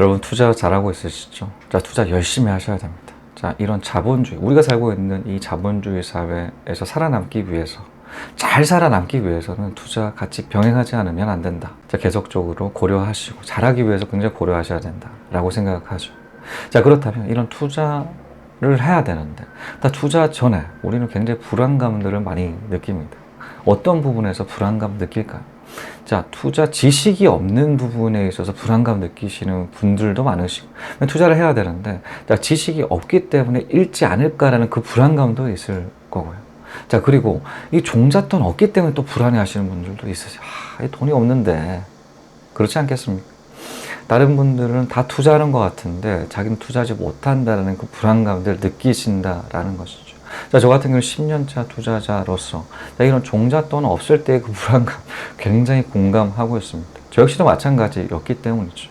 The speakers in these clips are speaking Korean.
여러분 투자 잘하고 있으시죠? 자, 투자 열심히 하셔야 됩니다. 자, 이런 자본주의, 우리가 살고 있는 이 자본주의 사회에서 살아남기 위해서 잘 살아남기 위해서는 투자 같이 병행하지 않으면 안 된다. 자, 계속적으로 고려하시고 잘하기 위해서 굉장히 고려하셔야 된다라고 생각하죠. 자, 그렇다면 이런 투자 를 해야 되는데 다 투자 전에 우리는 굉장히 불안감들을 많이 느낍니다. 어떤 부분에서 불안감 느낄까요? 자, 투자 지식이 없는 부분에 있어서 불안감 느끼시는 분들도 많으시고, 투자를 해야 되는데, 자, 지식이 없기 때문에 잃지 않을까라는 그 불안감도 있을 거고요. 자, 그리고 이 종잣돈 없기 때문에 또 불안해 하시는 분들도 있으세요. 아, 이 돈이 없는데. 그렇지 않겠습니까? 다른 분들은 다 투자하는 것 같은데, 자기는 투자하지 못한다는 그 불안감들 느끼신다라는 것이죠. 자, 저 같은 경우는 10년차 투자자로서 자, 이런 종잣돈 없을 때의 그 불안감 굉장히 공감하고 있습니다. 저 역시도 마찬가지였기 때문이죠.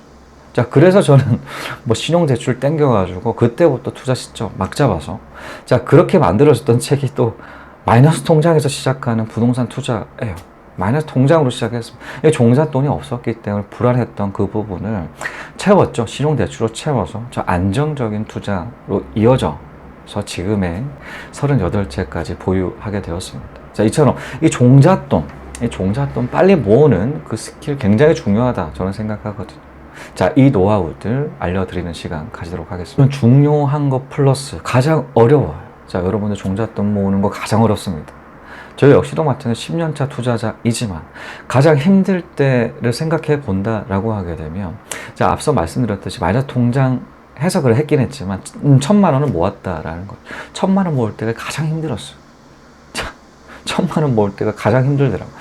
자, 그래서 저는 뭐 신용대출 땡겨가지고 그때부터 투자 시점 막 잡아서 자, 그렇게 만들어졌던 책이 또 마이너스 통장에서 시작하는 부동산 투자예요. 마이너스 통장으로 시작했습니다. 이 종잣돈이 없었기 때문에 불안했던 그 부분을 채웠죠. 신용대출로 채워서 저 안정적인 투자로 이어져 서 지금의 38채까지 보유하게 되었습니다. 자, 이처럼 이 종잣돈, 이 종잣돈 빨리 모으는 그 스킬 굉장히 중요하다 저는 생각하거든요. 자, 이 노하우들 알려드리는 시간 가지도록 하겠습니다. 중요한 것 플러스 가장 어려워요. 자, 여러분들 종잣돈 모으는 거 가장 어렵습니다. 저 역시도 마찬가지로 10년차 투자자이지만 가장 힘들 때를 생각해 본다라고 하게 되면 자, 앞서 말씀드렸듯이 마이너스 통장 해석을 했긴 했지만 음, 천만 원을 모았다라는 것. 천만 원 모을 때가 가장 힘들었어요. 자, 천만 원 모을 때가 가장 힘들더라고.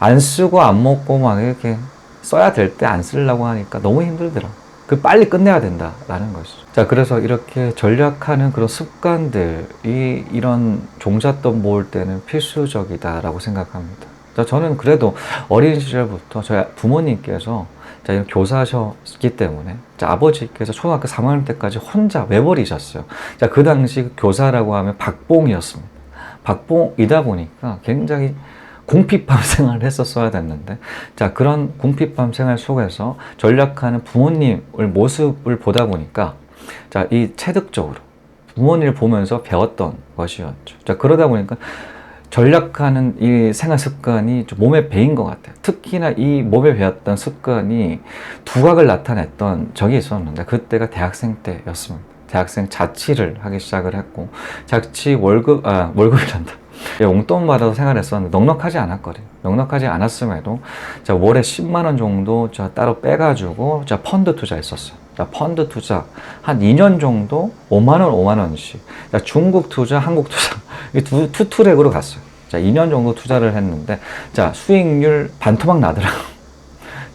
안 쓰고 안 먹고 막 이렇게 써야 될 때 안 쓰려고 하니까 너무 힘들더라고. 그 빨리 끝내야 된다라는 것이죠. 자, 그래서 이렇게 전략하는 그런 습관들이 이런 종잣돈 모을 때는 필수적이다라고 생각합니다. 자, 저는 그래도 어린 시절부터 저희 부모님께서 자, 교사셨기 때문에 자, 아버지께서 초등학교 3학년 때까지 혼자 외벌이셨어요. 자, 그 당시 그 교사라고 하면 박봉이었습니다. 박봉이다 보니까 굉장히 궁핍함 생활을 했었어야 됐는데, 자, 그런 궁핍함 생활 속에서 전략하는 부모님을 모습을 보다 보니까, 자, 이 체득적으로 부모님을 보면서 배웠던 것이었죠. 자, 그러다 보니까 전략하는 이 생활 습관이 좀 몸에 배인 것 같아요. 특히나 이 몸에 배웠던 습관이 두각을 나타냈던 적이 있었는데 그때가 대학생 때였습니다. 대학생 자취를 하기 시작을 했고 자취 월급 아 월급이란다. 용돈 받아서 생활했었는데 넉넉하지 않았거든요. 넉넉하지 않았음에도 자 월에 10만 원 정도 자 따로 빼가지고 자 펀드 투자했었어요. 자 펀드 투자 한 2년 정도 5만 원 5만 원씩. 자 중국 투자, 한국 투자 이두 투 트랙으로 갔어요. 자 2년 정도 투자를 했는데 자 수익률 반토막 나더라고.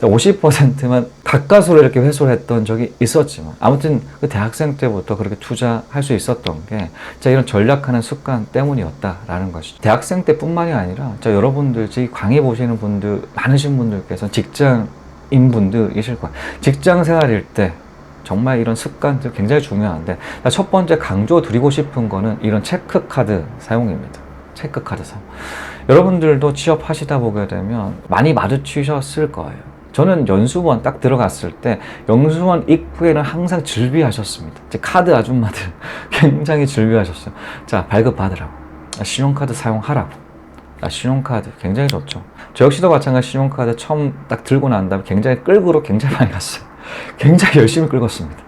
50%만 가까스로 이렇게 회수를 했던 적이 있었지만 아무튼 그 대학생 때부터 그렇게 투자할 수 있었던 게 자, 이런 전략하는 습관 때문이었다라는 것이죠. 대학생 때뿐만이 아니라 자, 여러분들 지 강의 보시는 분들 많으신 분들께서 직장인 분들이실 거예요. 직장 생활일 때 정말 이런 습관들 굉장히 중요한데 자, 첫 번째 강조 드리고 싶은 거는 이런 체크카드 사용입니다. 체크카드 사용. 여러분들도 취업하시다 보게 되면 많이 마주치셨을 거예요. 저는 연수원 딱 들어갔을 때 연수원 입구에는 항상 즐비하셨습니다. 제 카드 아줌마들 굉장히 즐비하셨어요. 자 발급 받으라고, 아, 신용카드 사용하라고. 아, 신용카드 굉장히 좋죠. 저 역시도 마찬가지 신용카드 처음 딱 들고 난 다음에 굉장히 끌고로 굉장히 많이 갔어요. 굉장히 열심히 끌었습니다.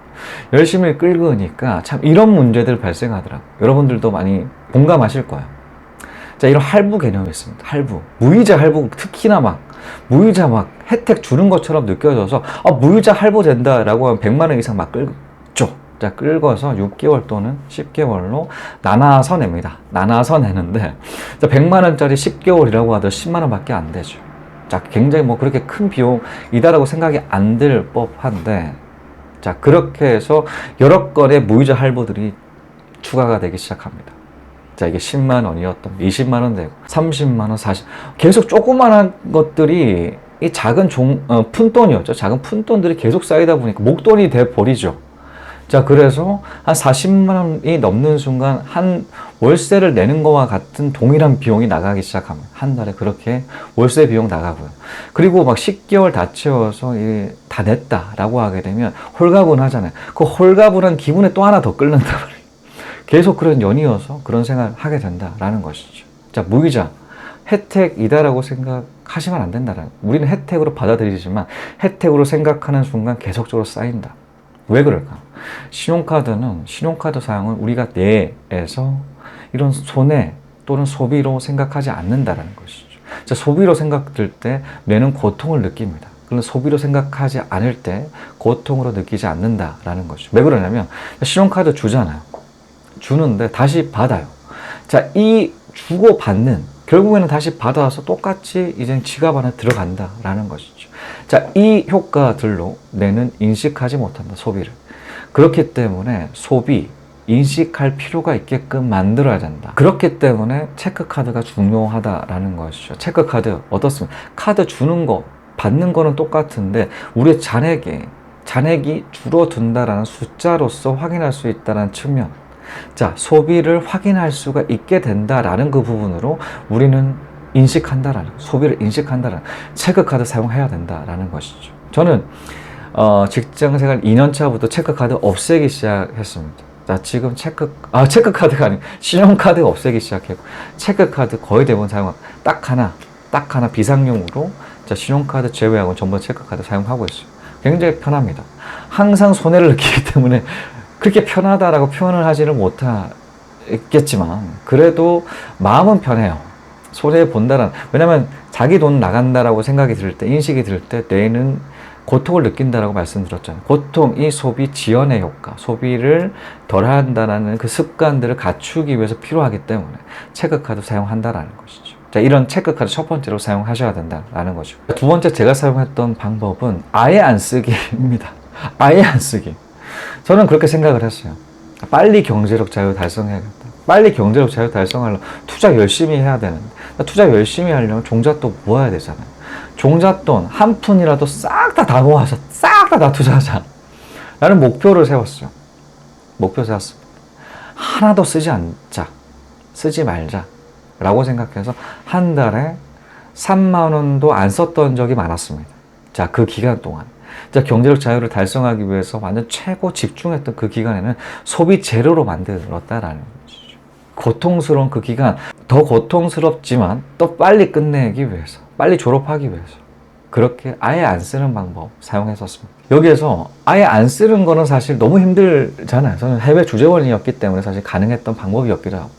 열심히 끌으니까 참 이런 문제들 발생하더라고. 여러분들도 많이 공감하실 거예요. 자, 이런 할부 개념이 있습니다. 할부. 무이자 할부, 특히나 막, 무이자 막 혜택 주는 것처럼 느껴져서, 아, 무이자 할부 된다라고 하면 100만 원 이상 막 끌죠. 자, 끌고서 6개월 또는 10개월로 나눠서 냅니다. 나눠서 내는데, 자, 100만 원짜리 10개월이라고 하더 10만 원 밖에 안 되죠. 자, 굉장히 뭐 그렇게 큰 비용이다라고 생각이 안 들 법한데, 자, 그렇게 해서 여러 건의 무이자 할부들이 추가가 되기 시작합니다. 자, 이게 10만 원이었던 20만 원 되고 30만 원, 40. 계속 조그만한 것들이 이 작은 종, 어, 푼돈이었죠. 작은 푼돈들이 계속 쌓이다 보니까 목돈이 돼 버리죠. 자, 그래서 한 40만 원이 넘는 순간 한 월세를 내는 거와 같은 동일한 비용이 나가기 시작합니다. 한 달에 그렇게 월세 비용 나가고요. 그리고 막 10개월 다 채워서 이 다 냈다라고 하게 되면 홀가분하잖아요. 그 홀가분한 기분에 또 하나 더 끓는다. 계속 그런 연이어서 그런 생각을 하게 된다라는 것이죠. 자, 무이자. 혜택이다라고 생각하시면 안 된다라는. 우리는 혜택으로 받아들이지만 혜택으로 생각하는 순간 계속적으로 쌓인다. 왜 그럴까? 신용카드는 신용카드 사용은 우리가 내에서 이런 손해 또는 소비로 생각하지 않는다라는 것이죠. 자, 소비로 생각될 때 뇌는 고통을 느낍니다. 그런 소비로 생각하지 않을 때 고통으로 느끼지 않는다라는 것이죠. 왜 그러냐면 신용카드 주잖아요. 주는데 다시 받아요. 자, 이 주고 받는 결국에는 다시 받아서 똑같이 이제 지갑 안에 들어간다라는 것이죠. 자, 이 효과들로 뇌는 인식하지 못한다, 소비를. 그렇기 때문에 소비, 인식할 필요가 있게끔 만들어야 된다. 그렇기 때문에 체크카드가 중요하다라는 것이죠. 체크카드 어떻습니까? 카드 주는 거, 받는 거는 똑같은데 우리의 잔액에 잔액이 줄어든다라는 숫자로서 확인할 수 있다는 측면. 자, 소비를 확인할 수가 있게 된다라는 그 부분으로 우리는 인식한다라는, 소비를 인식한다라는, 체크카드 사용해야 된다라는 것이죠. 저는, 어, 직장 생활 2년 차부터 체크카드 없애기 시작했습니다. 자, 지금 체크, 아, 체크카드가 아니고, 신용카드 없애기 시작했고, 체크카드 거의 대부분 사용, 딱 하나, 딱 하나 비상용으로, 자, 신용카드 제외하고 전부 다 체크카드 사용하고 있어요. 굉장히 편합니다. 항상 손해를 느끼기 때문에 그렇게 편하다라고 표현을 하지는 못하겠지만 그래도 마음은 편해요. 손해 본다는 왜냐면 자기 돈 나간다라고 생각이 들 때 인식이 들 때 뇌는 고통을 느낀다라고 말씀드렸잖아요. 고통 이 소비 지연의 효과, 소비를 덜 한다라는 그 습관들을 갖추기 위해서 필요하기 때문에 체크카드 사용한다라는 것이죠. 자, 이런 체크카드 첫 번째로 사용하셔야 된다라는 거죠. 두 번째 제가 사용했던 방법은 아예 안 쓰기입니다. 아예 안 쓰기. 저는 그렇게 생각을 했어요. 빨리 경제력 자유 달성해야겠다. 빨리 경제력 자유 달성하려면 투자 열심히 해야 되는데 투자 열심히 하려면 종잣돈 모아야 되잖아요. 종잣돈 한 푼이라도 싹 다 다 모아서 싹 다 다 투자하자. 라는 목표를 세웠어요. 목표 세웠습니다. 하나도 쓰지 않자. 쓰지 말자. 라고 생각해서 한 달에 3만 원도 안 썼던 적이 많았습니다. 자, 그 기간 동안. 자, 경제력 자유를 달성하기 위해서 완전 최고 집중했던 그 기간에는 소비 제로로 만들었다라는 것이죠. 고통스러운 그 기간, 더 고통스럽지만 또 빨리 끝내기 위해서, 빨리 졸업하기 위해서. 그렇게 아예 안 쓰는 방법 사용했었습니다. 여기에서 아예 안 쓰는 거는 사실 너무 힘들잖아요. 저는 해외 주재원이었기 때문에 사실 가능했던 방법이었기도 하고.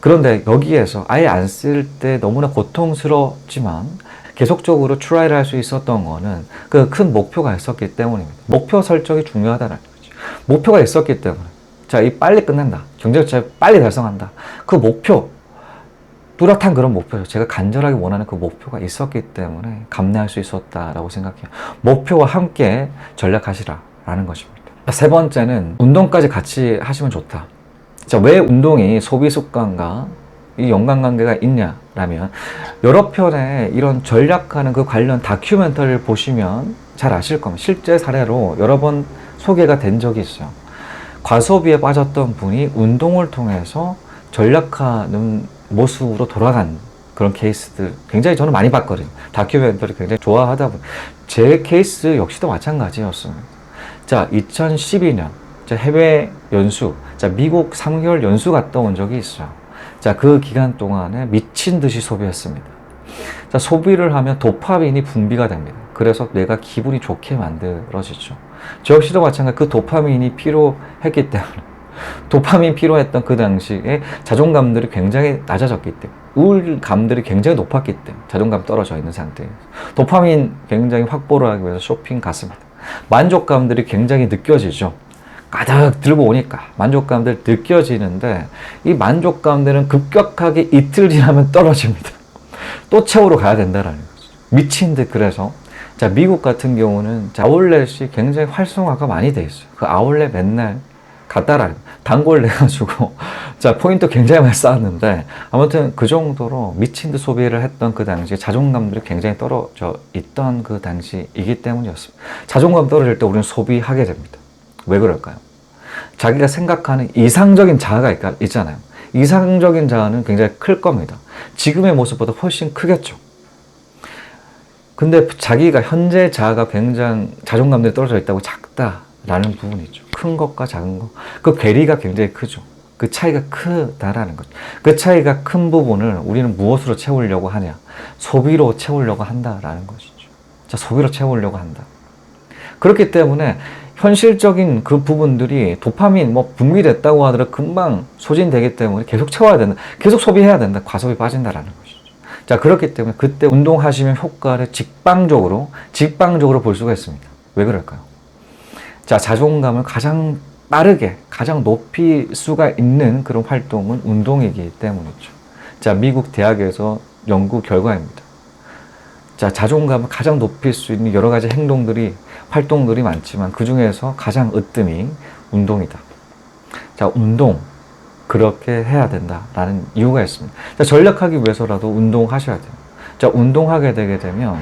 그런데 여기에서 아예 안 쓸 때 너무나 고통스럽지만 계속적으로 트라이를 할 수 있었던 거는 그 큰 목표가 있었기 때문입니다. 목표 설정이 중요하다는 거죠. 목표가 있었기 때문에. 자, 이 빨리 끝낸다. 경제적 빨리 달성한다. 그 목표, 뚜렷한 그런 목표죠. 제가 간절하게 원하는 그 목표가 있었기 때문에 감내할 수 있었다라고 생각해요. 목표와 함께 전략하시라라는 것입니다. 세 번째는 운동까지 같이 하시면 좋다. 자, 왜 운동이 소비 습관과 이 연관관계가 있냐 라면 여러 편의 이런 전략하는 그 관련 다큐멘터리를 보시면 잘 아실 겁니다. 실제 사례로 여러 번 소개가 된 적이 있어요. 과소비에 빠졌던 분이 운동을 통해서 전략하는 모습으로 돌아간 그런 케이스들 굉장히 저는 많이 봤거든요. 다큐멘터리 굉장히 좋아하다 보니 제 케이스 역시도 마찬가지였습니다. 자, 2012년 해외 연수, 자, 미국 3개월 연수 갔다 온 적이 있어요. 자, 그 기간 동안에 미친 듯이 소비했습니다. 자, 소비를 하면 도파민이 분비가 됩니다. 그래서 내가 기분이 좋게 만들어지죠. 저 역시도 마찬가지 그 도파민이 필요했기 때문에 도파민 필요했던 그 당시에 자존감들이 굉장히 낮아졌기 때문에 우울감들이 굉장히 높았기 때문에 자존감 떨어져 있는 상태에서 도파민 굉장히 확보를 하기 위해서 쇼핑 갔습니다. 만족감들이 굉장히 느껴지죠. 가득 들고 오니까 만족감들 느껴지는데 이 만족감들은 급격하게 이틀 지나면 떨어집니다. 또 채우러 가야 된다라는 거죠. 미친 듯 그래서 자 미국 같은 경우는 자, 아울렛이 굉장히 활성화가 많이 돼 있어요. 그 아울렛 맨날 갔다라는 단골 내가지고 자 포인트 굉장히 많이 쌓았는데 아무튼 그 정도로 미친 듯 소비를 했던 그 당시에 자존감들이 굉장히 떨어져 있던 그 당시이기 때문이었습니다. 자존감 떨어질 때 우리는 소비하게 됩니다. 왜 그럴까요? 자기가 생각하는 이상적인 자아가 있- 있잖아요. 이상적인 자아는 굉장히 클 겁니다. 지금의 모습보다 훨씬 크겠죠. 근데 자기가 현재 자아가 굉장히 자존감들이 떨어져 있다고 작다라는 부분이죠. 큰 것과 작은 것. 그 괴리가 굉장히 크죠. 그 차이가 크다라는 거죠. 그 차이가 큰 부분을 우리는 무엇으로 채우려고 하냐? 소비로 채우려고 한다라는 것이죠. 자, 소비로 채우려고 한다. 그렇기 때문에 현실적인 그 부분들이 도파민 뭐 분비됐다고 하더라도 금방 소진되기 때문에 계속 채워야 된다. 계속 소비해야 된다. 과소비 빠진다라는 것이죠. 자, 그렇기 때문에 그때 운동하시면 효과를 직방적으로, 직방적으로 볼 수가 있습니다. 왜 그럴까요? 자, 자존감을 가장 빠르게, 가장 높일 수가 있는 그런 활동은 운동이기 때문이죠. 자, 미국 대학에서 연구 결과입니다. 자, 자존감을 가장 높일 수 있는 여러 가지 행동들이, 활동들이 많지만 그 중에서 가장 으뜸이 운동이다. 자, 운동. 그렇게 해야 된다라는 이유가 있습니다. 자, 전략하기 위해서라도 운동하셔야 돼요. 자, 운동하게 되게 되면